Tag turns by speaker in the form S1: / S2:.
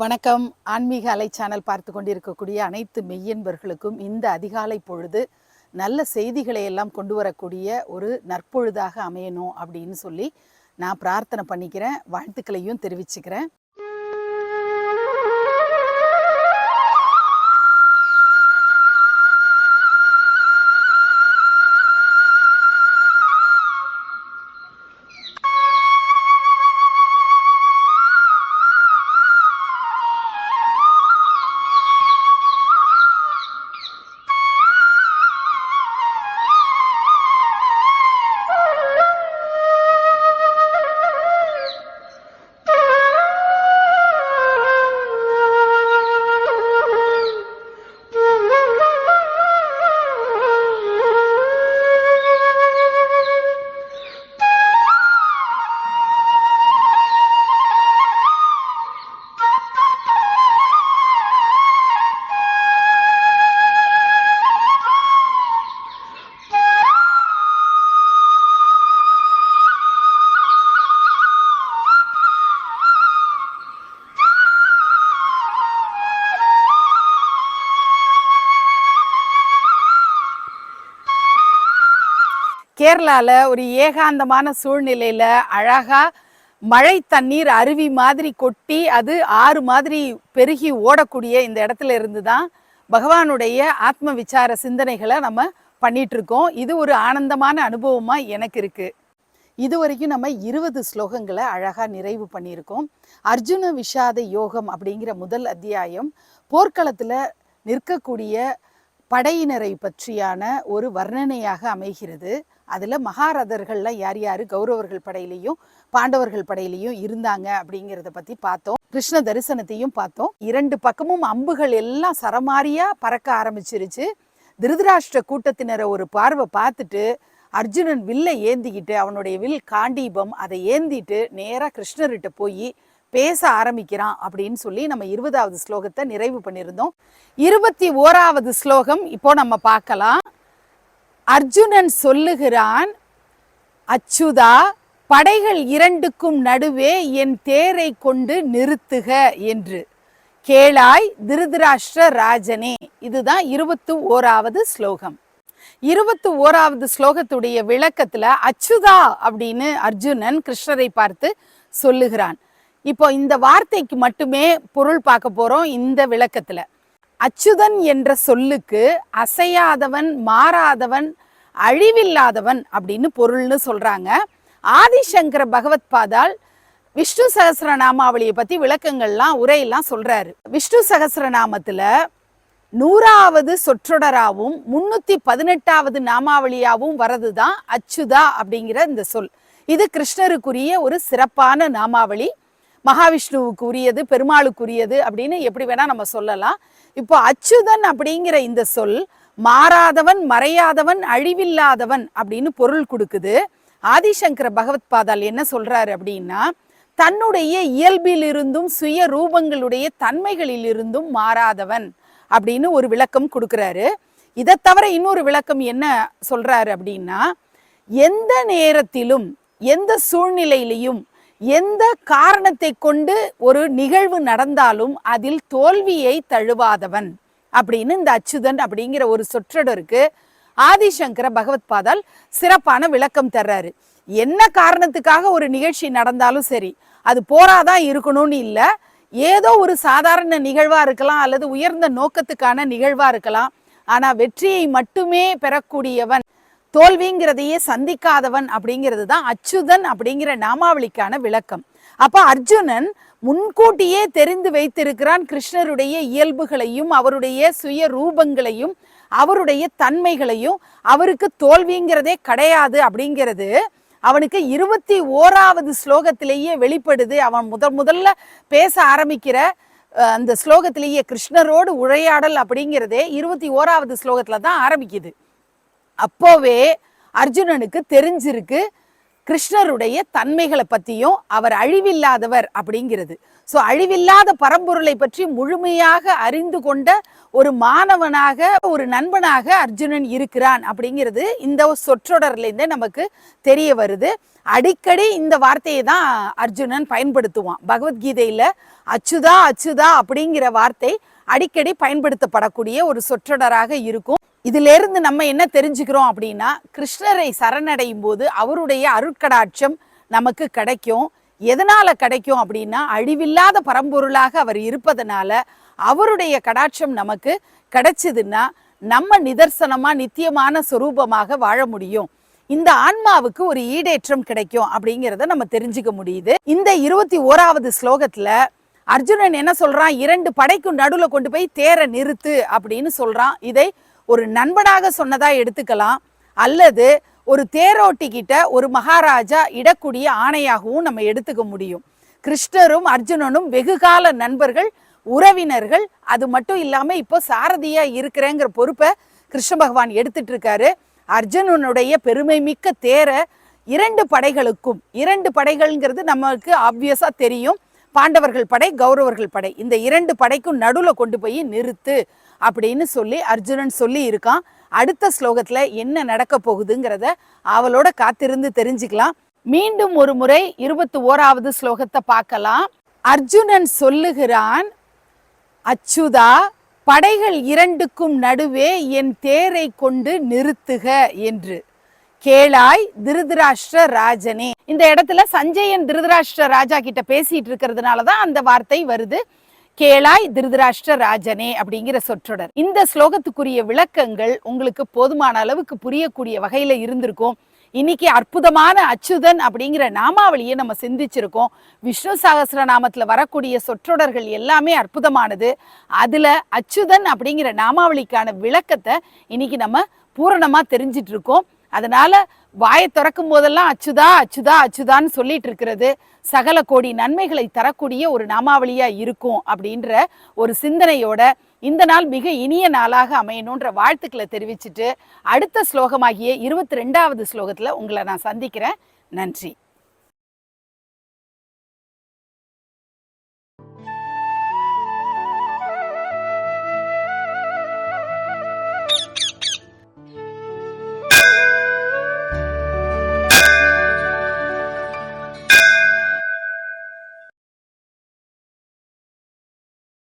S1: வணக்கம். ஆன்மீக அலை சேனல் பார்த்து கொண்டிருக்கக்கூடிய அனைத்து மெய்யன்பர்களுக்கும் இந்த அதிகாலை பொழுது நல்ல செய்திகளை எல்லாம் கொண்டு வரக்கூடிய ஒரு நற்பொழுதாக அமையணும் அப்படின்னு சொல்லி நான் பிரார்த்தனை பண்ணிக்கிறேன். வாழ்த்துக்களையும் தெரிவிச்சுக்கிறேன். கேரளால ஒரு ஏகாந்தமான சூழ்நிலையில அழகா மழை தண்ணீர் அருவி மாதிரி கொட்டி அது ஆறு மாதிரி பெருகி ஓடக்கூடிய இந்த இடத்துல இருந்து தான் பகவானுடைய ஆத்ம விசார சிந்தனைகளை நம்ம பண்ணிட்டு இருக்கோம். இது ஒரு ஆனந்தமான அனுபவமா எனக்கு இருக்கு. இது வரைக்கும் நம்ம இருபது ஸ்லோகங்களை அழகாக நிறைவு பண்ணியிருக்கோம். அர்ஜுன விஷாத யோகம் அப்படிங்கிற முதல் அத்தியாயம் போர்க்களத்தில் நிற்கக்கூடிய படையினரை பற்றியான ஒரு வர்ணனையாக அமைகிறது. அதுல மகாரதர்கள்லாம் யார் யார்? கௌரவர்கள் படையிலையும் பாண்டவர்கள் படையிலையும் இருந்தாங்க அப்படிங்கிறத பத்தி பார்த்தோம். கிருஷ்ண தரிசனத்தையும் பார்த்தோம். இரண்டு பக்கமும் அம்புகள் எல்லாம் சரமாரியா பறக்க ஆரம்பிச்சிருச்சு. திருதராஷ்டிர கூட்டத்தினரை ஒரு பார்வை பார்த்துட்டு அர்ஜுனன் வில்லை ஏந்திக்கிட்டு அவனுடைய வில் காண்டீபம் அதை ஏந்திட்டு நேராக கிருஷ்ணர்கிட்ட போய் பேச ஆரம்பிக்கிறான் அப்படின்னு சொல்லி நம்ம இருபதாவது ஸ்லோகத்தை நிறைவு பண்ணியிருந்தோம். இருபத்தி ஓராவது ஸ்லோகம் இப்போ நம்ம பார்க்கலாம். அர்ஜுனன் சொல்லுகிறான் அச்சுதா படைகள் இரண்டுக்கும் நடுவே என் தேரை கொண்டு நிறுத்துக என்று. கேளாய் திருதராஷ்டிர ராஜனே. இதுதான் இருபத்து ஓராவது ஸ்லோகம். இருபத்து ஓராவது ஸ்லோகத்துடைய விளக்கத்துல அச்சுதா அப்படின்னு அர்ஜுனன் கிருஷ்ணரை பார்த்து சொல்லுகிறான். இப்போ இந்த வார்த்தைக்கு மட்டுமே பொருள் பார்க்க போறோம் இந்த விளக்கத்துல. அச்சுதன் என்ற சொல்லுக்கு அசையாதவன் மாறாதவன் அழிவில்லாதவன் அப்படின்னு பொருள்னு சொல்றாங்க. ஆதிசங்கர பகவத் பாதால் விஷ்ணு சகசிரநாமாவளியை பத்தி விளக்கங்கள்லாம் உரையெல்லாம் சொல்றாரு. விஷ்ணு சகசிரநாமத்துல நூறாவது சொற்றொடராகவும் முன்னூத்தி பதினெட்டாவது நாமாவளியாவும் வரதுதான் அச்சுதா அப்படிங்கிற இந்த சொல். இது கிருஷ்ணருக்குரிய ஒரு சிறப்பான நாமாவளி. மகாவிஷ்ணுவுக்கு உரியது பெருமாளுக்குரியது அப்படின்னு எப்படி வேணால் நம்ம சொல்லலாம். இப்போ அச்சுதன் அப்படிங்கிற இந்த சொல் மாறாதவன் மறையாதவன் அழிவில்லாதவன் அப்படின்னு பொருள் கொடுக்குது. ஆதிசங்கர பகவத் பாதால் என்ன சொல்றாரு அப்படின்னா தன்னுடைய இயல்பிலிருந்தும் சுய ரூபங்களுடைய தன்மைகளிலிருந்தும் மாறாதவன் அப்படின்னு ஒரு விளக்கம் கொடுக்குறாரு. இதை தவிர இன்னொரு விளக்கம் என்ன சொல்றாரு அப்படின்னா எந்த நேரத்திலும் எந்த சூழ்நிலையிலையும் எந்த காரணத்தை கொண்டு ஒரு நிகழ்வு நடந்தாலும் அதில் தோல்வியை தழுவாதவன் அப்படின்னு இந்த அச்சுதன் அப்படிங்கிற ஒரு சொற்றொடருக்கு ஆதிசங்கர பகவத் பாதால் சிறப்பான விளக்கம் தர்றாரு. என்ன காரணத்துக்காக ஒரு நிகழ்ச்சி நடந்தாலும் சரி அது போராதான் இருக்கணும்னு இல்லை. ஏதோ ஒரு சாதாரண நிகழ்வா இருக்கலாம் அல்லது உயர்ந்த நோக்கத்துக்கான நிகழ்வா இருக்கலாம். ஆனா வெற்றியை மட்டுமே பெறக்கூடியவன் தோல்விங்கிறதையே சந்திக்காதவன் அப்படிங்கிறது தான் அச்சுதன் அப்படிங்கிற நாமாவளிக்கான விளக்கம். அப்ப அர்ஜுனன் முன்கூட்டியே தெரிந்து வைத்திருக்கிறான் கிருஷ்ணருடைய இயல்புகளையும் அவருடைய சுய ரூபங்களையும் அவருடைய தன்மைகளையும். அவருக்கு தோல்விங்கிறதே கிடையாது அப்படிங்கிறது அவனுக்கு இருபத்தி ஓராவது ஸ்லோகத்திலேயே வெளிப்படுது. அவன் முதல் முதல்ல பேச ஆரம்பிக்கிற அந்த ஸ்லோகத்திலேயே கிருஷ்ணரோடு உரையாடல் அப்படிங்கிறதே இருபத்தி ஓராவது ஸ்லோகத்தில் தான் ஆரம்பிக்குது. அப்போவே அர்ஜுனனுக்கு தெரிஞ்சிருக்கு கிருஷ்ணருடைய தன்மைகளை பற்றியும் அவர் அழிவில்லாதவர் அப்படிங்கிறது. ஸோ அழிவில்லாத பரம்பொருளை பற்றி முழுமையாக அறிந்து கொண்ட ஒரு மாணவனாக ஒரு நண்பனாக அர்ஜுனன் இருக்கிறான் அப்படிங்கிறது இந்த சொற்றொடர்லேருந்தே நமக்கு தெரிய வருது. அடிக்கடி இந்த வார்த்தையை தான் அர்ஜுனன் பயன்படுத்துவான். பகவத்கீதையில் அச்சுதா அச்சுதா அப்படிங்கிற வார்த்தை அடிக்கடி பயன்படுத்தப்படக்கூடிய ஒரு சொற்றொடராக இருக்கும். இதிலிருந்து நம்ம என்ன தெரிஞ்சுக்கிறோம் அப்படின்னா கிருஷ்ணரை சரணடையும் போது அவருடைய அருட்கடாட்சம் நமக்கு கிடைக்கும். எதனால் கிடைக்கும் அப்படின்னா அழிவில்லாத பரம்பொருளாக அவர் இருப்பதனால அவருடைய கடாட்சம் நமக்கு கிடைச்சதுன்னா நம்ம நிதர்சனமாக நித்தியமான சுரூபமாக வாழ முடியும். இந்த ஆன்மாவுக்கு ஒரு ஈடேற்றம் கிடைக்கும் அப்படிங்கிறத நம்ம தெரிஞ்சுக்க முடியுது. இந்த இருபத்தி ஓராவது ஸ்லோகத்தில் அர்ஜுனன் என்ன சொல்கிறான் இரண்டு படைக்கும் நடுவில் கொண்டு போய் தேரை நிறுத்து அப்படின்னு சொல்கிறான் இதை ஒரு நண்பனாக சொன்னதா எடுத்துக்கலாம். அல்லது ஒரு தேரோட்டிக்கிட்ட ஒரு மகாராஜா இடக்கூடிய ஆணையாகவும் நம்ம எடுத்துக்க முடியும். கிருஷ்ணரும் அர்ஜுனனும் வெகுகால நண்பர்கள் உறவினர்கள். அது மட்டும் இல்லாமல் இப்போ சாரதியா இருக்கிறேங்கிற பொறுப்பை கிருஷ்ண பகவான் எடுத்துட்டு இருக்காரு அர்ஜுனனுடைய பெருமை மிக்க தேரை இரண்டு படைகளுக்கும் இரண்டு படைகள்ங்கிறது நமக்கு ஆப்வியஸாக தெரியும். பாண்டவர்கள் படை கௌரவர்கள் படை. இந்த இரண்டு படைக்கும் நடுவில் கொண்டு போய் நிறுத்து அப்படின்னு சொல்லி அர்ஜுனன் சொல்லி இருக்கான் அடுத்த ஸ்லோகத்தில் என்ன நடக்க போகுதுங்கிறத அவளோட காத்திருந்து தெரிஞ்சுக்கலாம். மீண்டும் ஒரு முறை இருபத்தி ஓராவது ஸ்லோகத்தை பார்க்கலாம். அர்ஜுனன் சொல்லுகிறான் அச்சுதா படைகள் இரண்டுக்கும் நடுவே என் தேரை கொண்டு நிறுத்துக என்று. கேளாய் திருதராஷ்டிர ராஜனே. இந்த இடத்துல சஞ்சயன் திருதராஷ்டிர ராஜா கிட்ட பேசிட்டு இருக்கிறதுனால தான் அந்த வார்த்தை வருது. கேளாய் திருதராஷ்டிர ராஜனே அப்படிங்கிற சொற்றொடர். இந்த ஸ்லோகத்துக்குரிய விளக்கங்கள் உங்களுக்கு போதுமான அளவுக்கு புரியக்கூடிய வகையில இருந்திருக்கும். இன்னைக்கு அற்புதமான அச்சுதன் அப்படிங்கிற நாமாவளியை நம்ம சிந்திச்சிருக்கோம். விஷ்ணு சகஸ்ர நாமத்துல வரக்கூடிய சொற்றொடர்கள் எல்லாமே அற்புதமானது. அதுல அச்சுதன் அப்படிங்கிற நாமாவளிக்கான விளக்கத்தை இன்னைக்கு நம்ம பூரணமா தெரிஞ்சிட்டு இருக்கோம். அதனால் வாயை திறக்கும் போதெல்லாம் அச்சுதா அச்சுதா அச்சுதான்னு சொல்லிட்டு இருக்கிறது சகல கோடி நன்மைகளை தரக்கூடிய ஒரு நாமாவளியாக இருக்கும் அப்படின்ற ஒரு சிந்தனையோட இந்த நாள் மிக இனிய நாளாக அமையணுன்ற வாழ்த்துக்களை தெரிவிச்சுட்டு அடுத்த ஸ்லோகமாகிய இருபத்தி ரெண்டாவது ஸ்லோகத்தில் உங்களை நான் சந்திக்கிறேன். நன்றி.